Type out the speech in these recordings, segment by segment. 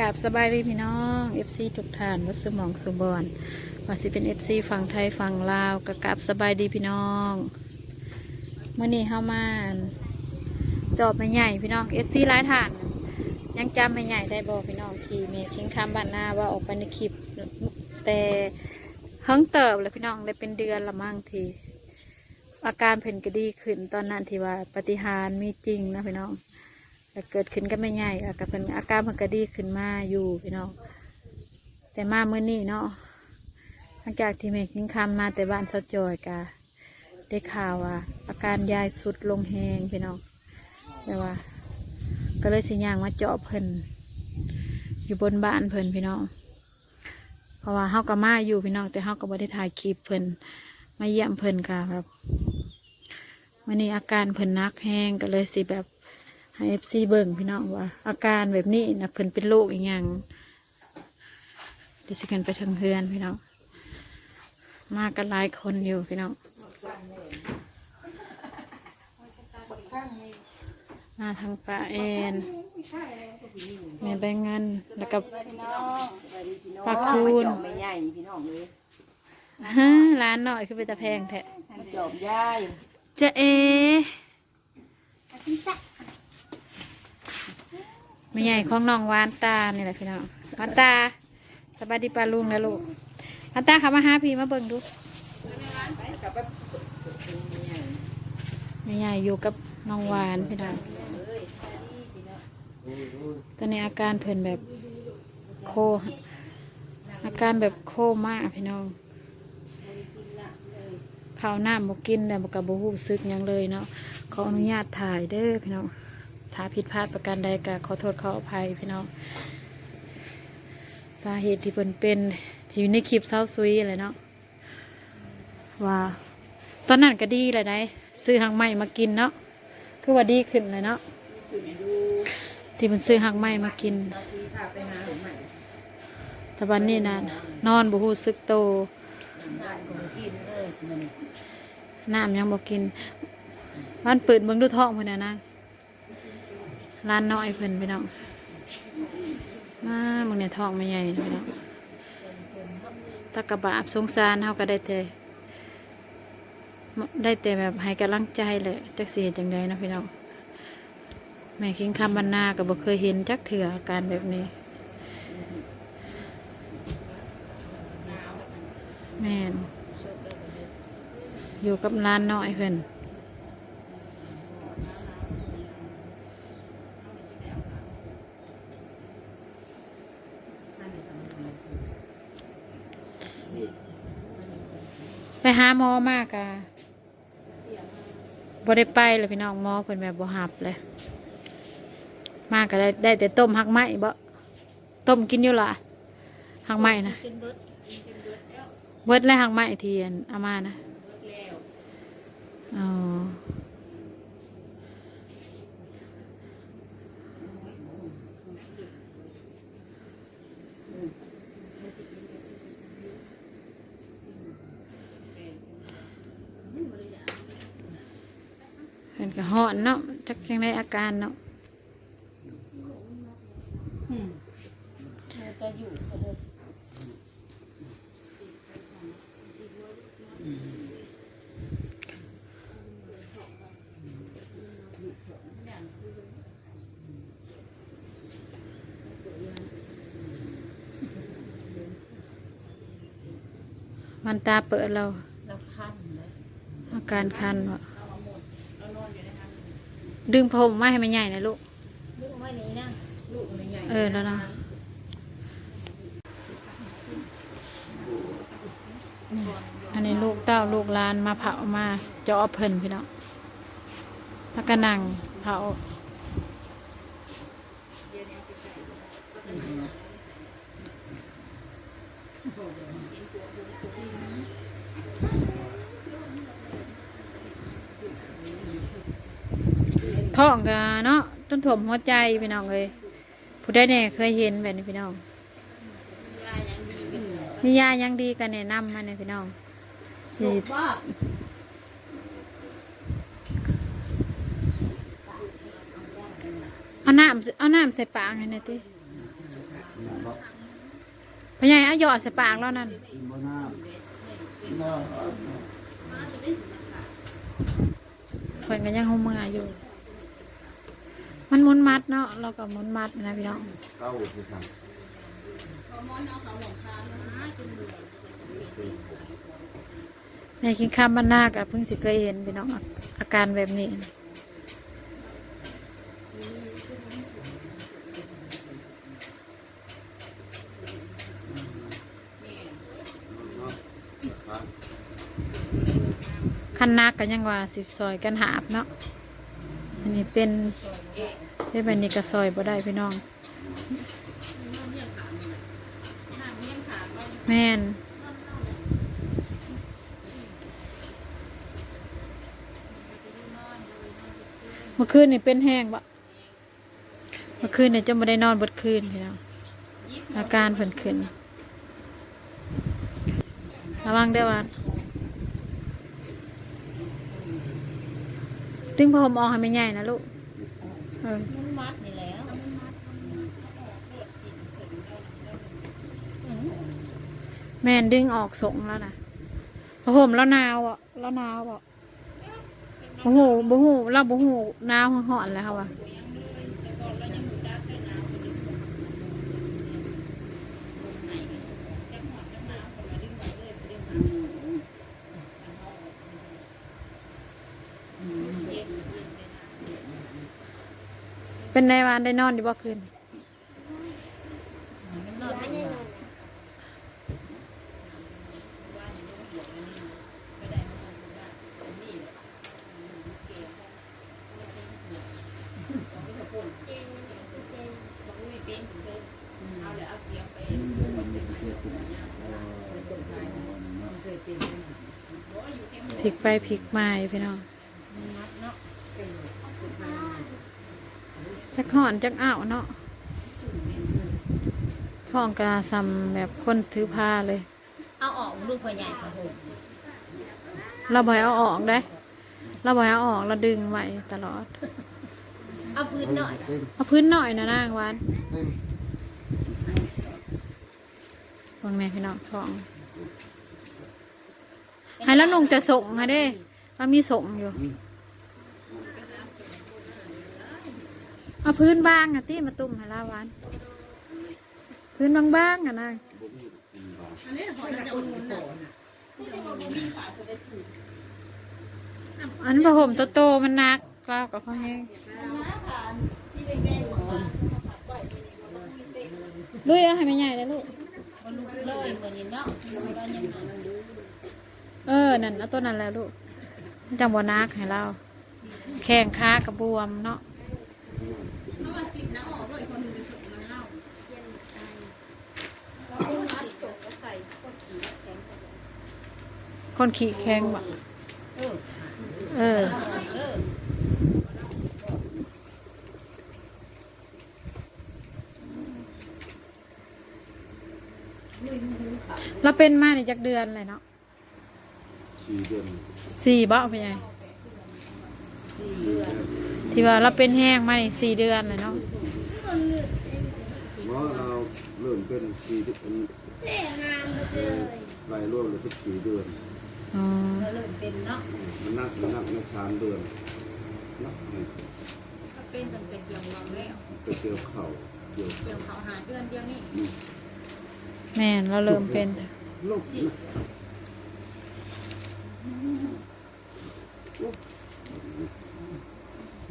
กราบสบายดีพี่น้องเอฟซีทุกท่านวัดสมองสุบอนว่าสิเป็นเอฟซีฝั่งไทยฝั่งลาวกะกราบสบายดีพี่น้องเมื่อนี้เข้ามาจอบไม่ใหญ่พี่น้องเอฟซีหลายท่าน ยังจำไม่ใหญ่ได้บอกพี่น้องที่เมคิงคำบ้านหน้าว่าออกไปในคลิปแต่เฮิงเติบเลยพี่น้องได้เป็นเดือนละมั่งทีอาการเพ่นก็ดีขึ้นตอนนั้นที่ว่าปฏิหารมีจริงนะพี่น้อง เกิดขึ้นก็ไม่ใหญ่อาการเพิ่นอาการเพิ่นก็ดีขึ้นมาอยู่พี่น้องแต่มาเมื่อนี้เนาะหลังจากที่แม่กินคำมาแต่บ้านชาจอยกะได้ข่าวว่าอาการยายสุดลงแหงพี่น้องแต่ว่า ก็เลยสิย่างมาเจาะเพิ่นอยู่บนบ้านเพิ่นพี่น้องเพราะว่าเฮาก็มาอยู่พี่น้องแต่เฮาก็บ่ได้ถ่ายคลิปเพิ่นมาเยี่ยมเพิ่นค่ะครับวันนี้อาการเพิ่นนักแห้งก็เลยสิแบบ ให้เอฟซีเบิ่งพี่น้องว่า อาการแบบนี้นะเพิ่นเป็นโรคอีหยังเดิสิกันไปทางเฮือนพี่น้องมากันหลายคนอยู่พี่น้องมาทางป่าเอนแม่แบงเงินแล้วก็ปลาคูนไม่ใหญ่พี่น้องเลยฮะร้านหน่อยคือเป็นตะแพงแท้มันจอบย่ายจะเอ ไม่ใหญ่ของน้องวานตานี่แหละพี่น้องวานตาสบายดีปลาลุงนะลูกวานตาเขามาหาพี่มาเบิ่งดูไม่ใหญ่อยู่กับน้องวานพี่น้องตอนนี้อาการเพิ่นแบบโค อาการแบบโคม่าพี่น้องข้าวหน้าบกินแต่บกับบหูซึกยังเลยเนาะขออนุญาตถ่ายเด้อพี่น้อง ถ้าผิดพลาดประการใดก็ขอโทษขออภัยพี่น้อง สาเหตุที่เป็นเป็นที่อยู่ในคลิปเศร้าซุยอะไรเนาะว่าตอนนั้นก็ดีเลยได้ซื้อหางใหม่มากินเนาะคือว่าดีขึ้นเลยเนาะที่มันซื้อหางใหม่มากินที่พาไปหาผมใหม่แต่วันนี้นะนอนบุหูซึกโตน้ำยังบอกกินบ้านเปิดเบิ่งดูท้องพิ่นนะนาง ร้านน้อยเพิ่นพี่น้องมามึงเนี่ยท้องไม่ใหญ่นะพี่น้องตะกะบาบสงสารเฮาก็ได้แต่ได้แต่แบบให้กำลังใจแหละจักสิเฮ็ดจังไดนะพี่น้องแม่คิงคำบรรณาก็บ่เคยเห็นจักเถื่อาการแบบนี้ แม่อยู่กับร้านน้อยเพิ่น หาหมอมากอะบ่ได้ไปเลยพี่น้องหมอเพิ่นแบบบ่หับเลย มากก็ได้ได้แต่ต้มหักไหมบ่ต้มกินอยู่ล่ะหักไหมนะเบิดแล้วหักไหมเทียนเอามานะอ๋อ กระหอนเนาะจักยังได้อาการเนาะก็อยู่ก็เลยมันตาเปิดเราแล้วขั้นเลยอาการคันวะ ดึงผมไม่ให้มันใหญ่นะลูก ลูกไม่นี้นะลูกไม่ใหญ่เออแล้วนะนี่อันนี้ลูกเต้าลูกหลานมาเผามาเจาะเพิ่นพี่น้องแล้วก็นั่งเผา ท้องกะเนาะต้นถ่มหัวใจพี่น้องเลยผู้ได้เนี่ยเคยเห็นแบบนี้พี่น้องมียายังดีกันแนะนำมาเนี่ยพี่น้องฉีดว่าเอาน้ำเอาน้ำใส่ปากให้หน่อยติเอาหยอดใส่ปากแล้วนั่นกินบ่น้ำน้ำเพิ่นก็ยังหูเมื่ออยู่ มันหมุนมัดเนาะเราก็หมุนมัดนะพี่น้องเข้าสิครับในกินข้ามบ้านนากับเพิ่งสิเคยเห็นพี่น้องอาอาการแบบนี้เนาะครับคันนักกันยังว่าสิบซอยกันหาบเนาะอันนี้เป็น เป็นแบบนี้ก็ซอยบ่ได้พี่น้อง แม่นเมื่อคืนนี่เป็นแห้งบะเมื่อคืนนี่จะไม่ได้นอนเบดคืนพี่น้องอาการเพิ่นขึ้นระวังเด้วานดึงผ้าห่มออกให้ไม่ใหญ่นะลูก มันมัดนี่แล้วแม่นดึงออกสงแล้วนะผ้โห่มแล้วหนาวอะแล้วหนาวอะโอ้โหูบ่หูเราบ่หูหนาวหอนแล้วค่ะว่ะ เป็นในวานได้นอนดีบ่คืนมันนอนไม่ได้พลิกไปพลิกมาอยู่พี่น้อง จักหอนจักอ้าวเนาะท้องกระซำแบบคนถือผ้าเลย เอาออกลูกพ่อใหญ่ค่ะผมเราบ่อยเอาออกได้ เราบ่อยเอาออกเราดึงไว้ตลอด เอาพื้นหน่อยเต็มเอาพื้นหน่อยนะนางหวานเต็มวางแม่พี่น้องท้องให้แล้วนุ่งจะส่งให้เด้เรามีส่งอยู่ เอาพื้นบางอะที่มาตุ้มห้ลาวาน พื้นบางๆอะนางอันนี้พอจะอุ่นนะอันผ้าห่มโตๆมันนักกล้าวกับพ่อแห้งลุยเอาให้ไม่ใหญ่เลยลูกเลยเหมือนนี่เนาะมันก็ยังนั่งดูเออ นั่นเอาตัวนั้นแล้วลูกจังบวนักให้เรา แข้งขากระบวมเนาะ คนขี่แข้งบ่เออเออเออเราเป็นมาในจักเดือนเลยเนาะสี่เดือนสี่บ่เป็นไงสี่เดือนที่ว่าเราเป็นแห้งมาในสี่เดือนเลยเนาะเมื่อเราเริ่มเป็นสี่เดือนเออรายร่วมเลยทุกสี่เดือน อ๋อแล้วเริ่มเป็นเนาะมันนักมันนักในสามเดือนเนาะมันก็เป็นตั้งแต่เกี่ยวกับแล้วไปเกี่ยวเข่าเกี่ยวเกี่ยวเขาหาเดือนเดียวนี่นี่แม่นเราเริ่มเป็น โรคนะ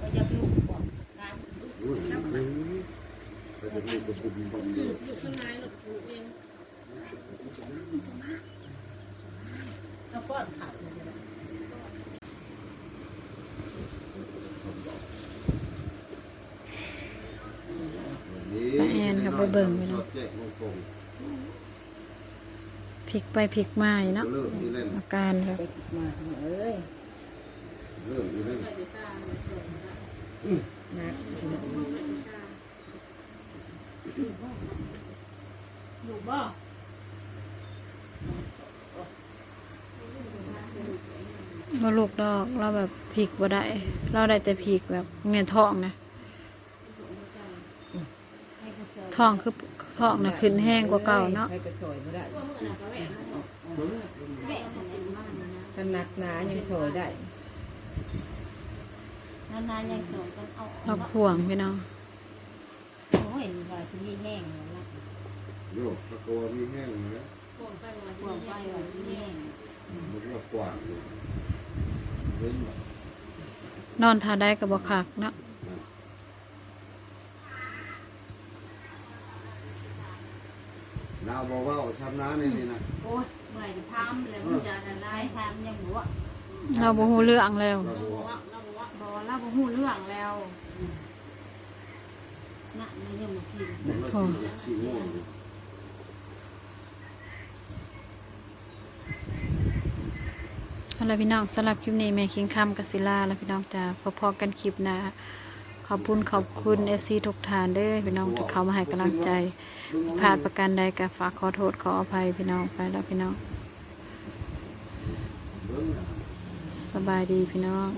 ก็อยากลูกบอกการ โอ้ยไปจะมีกระปุกบอลเดียว อยู่ข้างในหลบลูกเองเอาก้อนขาดเลยนะ ป้าแอนครับ ไปเบิ่งไปเนาะแจกวงกลมพลิกไปพลิกมาอยู่เนาะเลิกนี่เล่นอาการแบบไปมาเอ้ยเลิกนี่เล่นนักอยู่บ่มาลูกดอกเราแบบพลิกบ่ได้ เราได้แต่พลิกแบบเงี้ยท้องนะ ท้องคือท้พอกน่ะขึ้นแห้งกว่าเก่าเนาะใครจะสวยไม่ได้ถ้าหนักหนายังสวยได้นานๆยังสองกันเอาเราข่วงพี่น้องโอ้ยว่าที่นี่แห้งแล้วนะโยกตะโกนมีแห้งนะห่วงไปว่าที่นี่แห้งมันก็กว้างอยู่เห็นบ่นอนทาได้กับบ่คักเนาะ นาวบอกว่าชำนาญในนี่นะโอ้ยเมื่อยทำแล้วมันจะละลายทำยังหัวเราบ่ฮู้เรื่องแล้วเราบอกว่าบอแล้วบ่ฮู้เรื่องแล้วน่ะมันยังมากินเราสีสีม่วงอยู่เอาล่ะพี่น้องสำหรับคลิปนี้แม่คิงคำกศิลาแล้วพี่น้องจ้าพอๆกันคลิปหน้าข อบคุณขอบคุณ FC ทุกทานเด้อพี่น้องที่เขามาให้กำลังใจพลาดประการใดก็ฝากขอโทษขออภัยพี่น้องไปแล้วพี่น้อง สบายดีพี่น้อง